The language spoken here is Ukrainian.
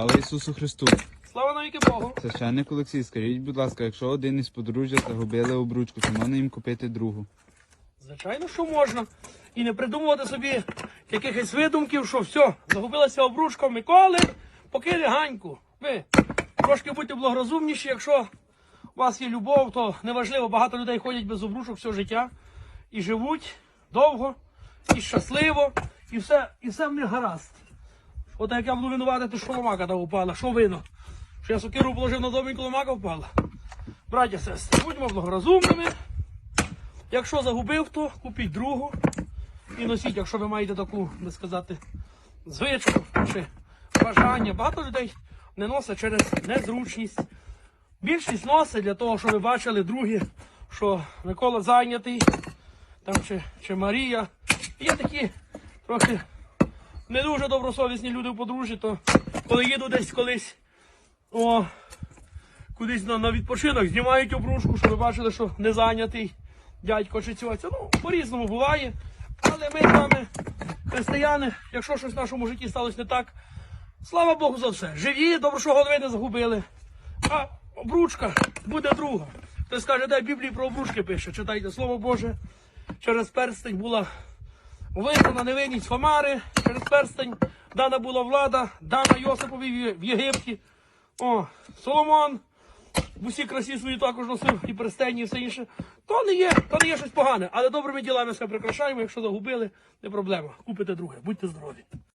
Слава Ісусу Христу! Слава навіки Богу. Священник Олексій, скажіть, будь ласка, якщо один із подружжя загубили обручку, то можна їм купити другу? Звичайно, що можна. І не придумувати собі якихось видумків, що все, загубилася обручка Миколи, покине ганьку. Ви трошки будьте благорозумніші, якщо у вас є любов, то неважливо, багато людей ходять без обручок все життя і живуть довго, і щасливо, і все, і все в них гаразд. От як я буду винувати, то що ломака та впала, що вино? Що я сокиру положив на домінку, ломака впала. Браття, сестри, будьмо благорозумними. Якщо загубив, то купіть другу і носіть, якщо ви маєте таку, би сказати, звичку чи бажання. Багато людей не носить через незручність. Більшість носить для того, щоб ви бачили другі, що Микола зайнятий, там чи, чи Марія. Є такі трохи не дуже добросовісні люди в подружжі, то коли їду десь колись, о, кудись на, на відпочинок, знімають обружку, щоб ви бачили, що не зайнятий дядько чи цьоця. Ну, по-різному буває. Але ми з вами, християни, якщо щось в нашому житті сталося не так, слава Богу за все. Живі, добре, що голови не загубили. А обручка буде друга. Хтось каже, де Біблії про обручки пише. Читайте Слово Боже. Через перстень була визнана невинність Фомари, через перстень дана була влада, дана Йосипові в Єгипті. О, Соломон в усій красі свої також носив і перстені, і все інше. То не є, то не є щось погане, але добрими ділами все прикрашаємо. Якщо загубили, не проблема. Купите друге. Будьте здорові.